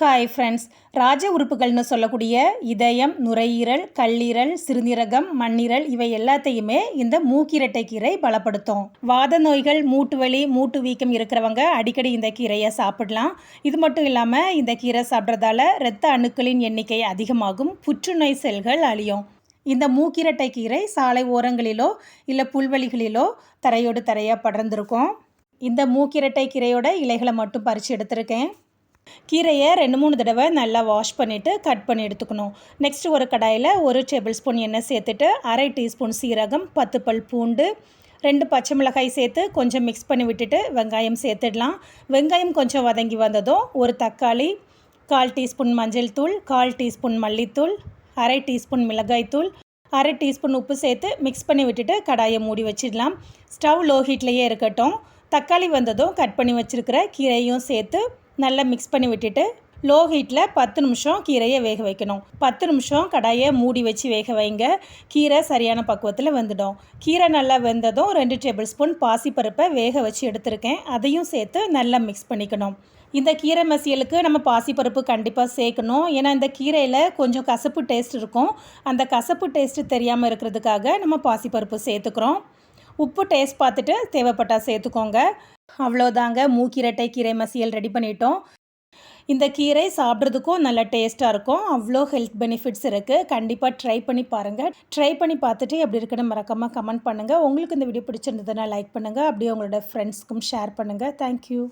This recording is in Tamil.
ஹாய் ஃப்ரெண்ட்ஸ் ராஜ உறுப்புகள்னு சொல்லக்கூடிய இதயம் நுரையீரல் கல்லீரல் சிறுநீரகம் மண்ணீரல் இவை எல்லாத்தையுமே இந்த மூக்கிரட்டை கீரை பலப்படுத்தும். வாத நோய்கள் மூட்டு வலி மூட்டு வீக்கம் இருக்கிறவங்க அடிக்கடி இந்த கீரையை சாப்பிடலாம். இது மட்டும் இல்லாமல் இந்த கீரை சாப்பிட்றதால இரத்த அணுக்களின் எண்ணிக்கை அதிகமாகும். புற்றுநோய் செல்கள் அழியும். இந்த மூக்கிரட்டை கீரை சாலை ஓரங்களிலோ இல்லை புல்வெளிகளிலோ தரையோடு தரையாக படர்ந்திருக்கும். இந்த மூக்கிரட்டை கீரையோட இலைகளை மட்டும் பறித்து எடுத்திருக்கேன். கீரையை ரெண்டு மூணு தடவை நல்லா வாஷ் பண்ணிவிட்டு கட் பண்ணி எடுத்துக்கணும். நெக்ஸ்ட்டு ஒரு கடாயில் ஒரு டேபிள் ஸ்பூன் எண்ணெய் சேர்த்துட்டு அரை டீஸ்பூன் சீரகம் பத்து பல் பூண்டு ரெண்டு பச்சை மிளகாய் சேர்த்து கொஞ்சம் மிக்ஸ் பண்ணி விட்டுட்டு வெங்காயம் சேர்த்துடலாம். வெங்காயம் கொஞ்சம் வதங்கி வந்ததும் ஒரு தக்காளி கால் டீஸ்பூன் மஞ்சள் தூள் கால் டீஸ்பூன் மல்லித்தூள் அரை டீஸ்பூன் மிளகாய்த்தூள் அரை டீஸ்பூன் உப்பு சேர்த்து மிக்ஸ் பண்ணி விட்டுட்டு கடாயை மூடி வச்சிடலாம். ஸ்டவ் லோ ஹீட்லேயே இருக்கட்டும். தக்காளி வந்ததும் கட் பண்ணி வச்சுருக்கிற கீரையும் சேர்த்து நல்லா மிக்ஸ் பண்ணி விட்டுட்டு லோ ஹீட்டில் பத்து நிமிஷம் கீரையை வேக வைக்கணும். பத்து நிமிஷம் கடாயை மூடி வச்சு வேக வைங்க. கீரை சரியான பக்குவத்தில் வெந்துடும். கீரை நல்லா வெந்ததும் ரெண்டு டேபிள் ஸ்பூன் பாசிப்பருப்பை வேக வச்சு எடுத்திருக்கேன். அதையும் சேர்த்து நல்லா மிக்ஸ் பண்ணிக்கணும். இந்த கீரை மசியலுக்கு நம்ம பாசிப்பருப்பு கண்டிப்பாக சேர்க்கணும். ஏன்னா இந்த கீரையில் கொஞ்சம் கசப்பு டேஸ்ட் இருக்கும். அந்த கசப்பு டேஸ்ட்டு தெரியாமல் இருக்கிறதுக்காக நம்ம பாசிப்பருப்பு சேர்த்துக்கிறோம். உப்பு டேஸ்ட் பார்த்துட்டு தேவைப்பட்டால் சேர்த்துக்கோங்க. அவ்வளோதாங்க மூக்கிரட்டை கீரை மசியல் ரெடி பண்ணிட்டோம். இந்த கீரை சாப்பிட்றதுக்கும் நல்ல டேஸ்ட்டாக இருக்கும். அவ்வளோ ஹெல்த் பெனிஃபிட்ஸ் இருக்குது கண்டிப்பாக ட்ரை பண்ணி பாருங்கள் ட்ரை பண்ணி பார்த்துட்டு எப்படி இருக்குன்னு மறக்காமல் கமெண்ட் பண்ணுங்கள் உங்களுக்கு இந்த வீடியோ பிடிச்சிருந்ததுன்னா லைக் பண்ணுங்கள் அப்படியே உங்களோட ஃப்ரெண்ட்ஸ்க்கும் ஷேர் பண்ணுங்கள் தேங்க்யூ